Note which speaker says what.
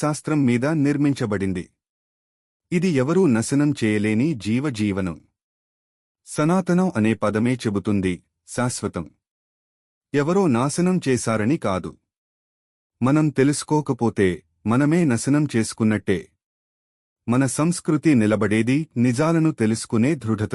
Speaker 1: శాస్త్రం మీద నిర్మించబడింది. ఇది ఎవరూ నశనం చేయలేని జీవజీవనం. సనాతనం అనే పదమే చెబుతుంది శాశ్వతం. ఎవరో నాశనం చేశారని కాదు. మనం తెలుసుకోకపోతే మనమే నశనం చేసుకున్నట్టే. మన సంస్కృతి నిలబడేది నిజాలను తెలుసుకునే దృఢత